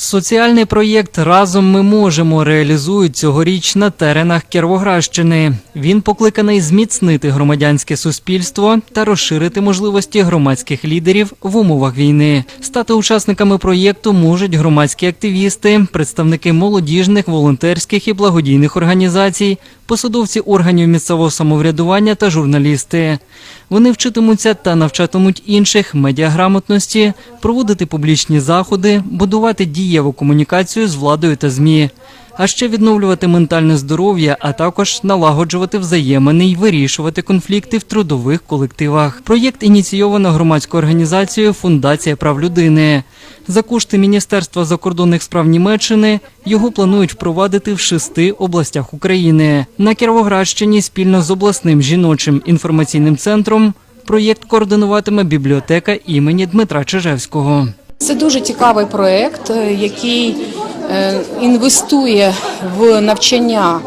Соціальний проєкт Разом ми можемо реалізують цьогоріч на теренах Кіровоградщини. Він покликаний зміцнити громадянське суспільство та розширити можливості громадських лідерів в умовах війни. Стати учасниками проєкту можуть громадські активісти, представники молодіжних, волонтерських і благодійних організацій, посадовці органів місцевого самоврядування та журналісти. Вони вчитимуться та навчатимуть інших медіаграмотності, проводити публічні заходи, будувати дієву комунікацію з владою та ЗМІ, а ще відновлювати ментальне здоров'я, а також налагоджувати взаємини й вирішувати конфлікти в трудових колективах. Проєкт ініційовано громадською організацією Фундація прав людини. За кошти Міністерства закордонних справ Німеччини його планують впровадити в шести областях України. На Кіровоградщині спільно з обласним жіночим інформаційним центром проєкт координуватиме бібліотека імені Дмитра Чижевського. Це дуже цікавий проєкт, е, який інвестує в навчання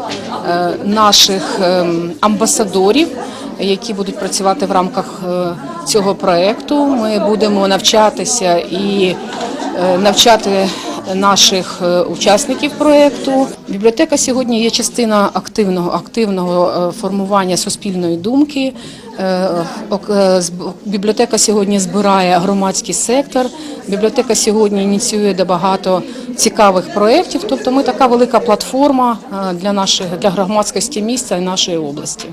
е, наших ем, амбасадорів, які будуть працювати в рамках е, цього проєкту. Ми будемо навчатися і е, навчати наших е, учасників проєкту. Бібліотека сьогодні є частина активного активного е, формування суспільної думки. Е, е, Бібліотека сьогодні збирає громадський сектор. Бібліотека сьогодні ініціює багато цікавих проєктів. Тобто, ми така велика платформа е, для наших для громадськості міста і нашої області.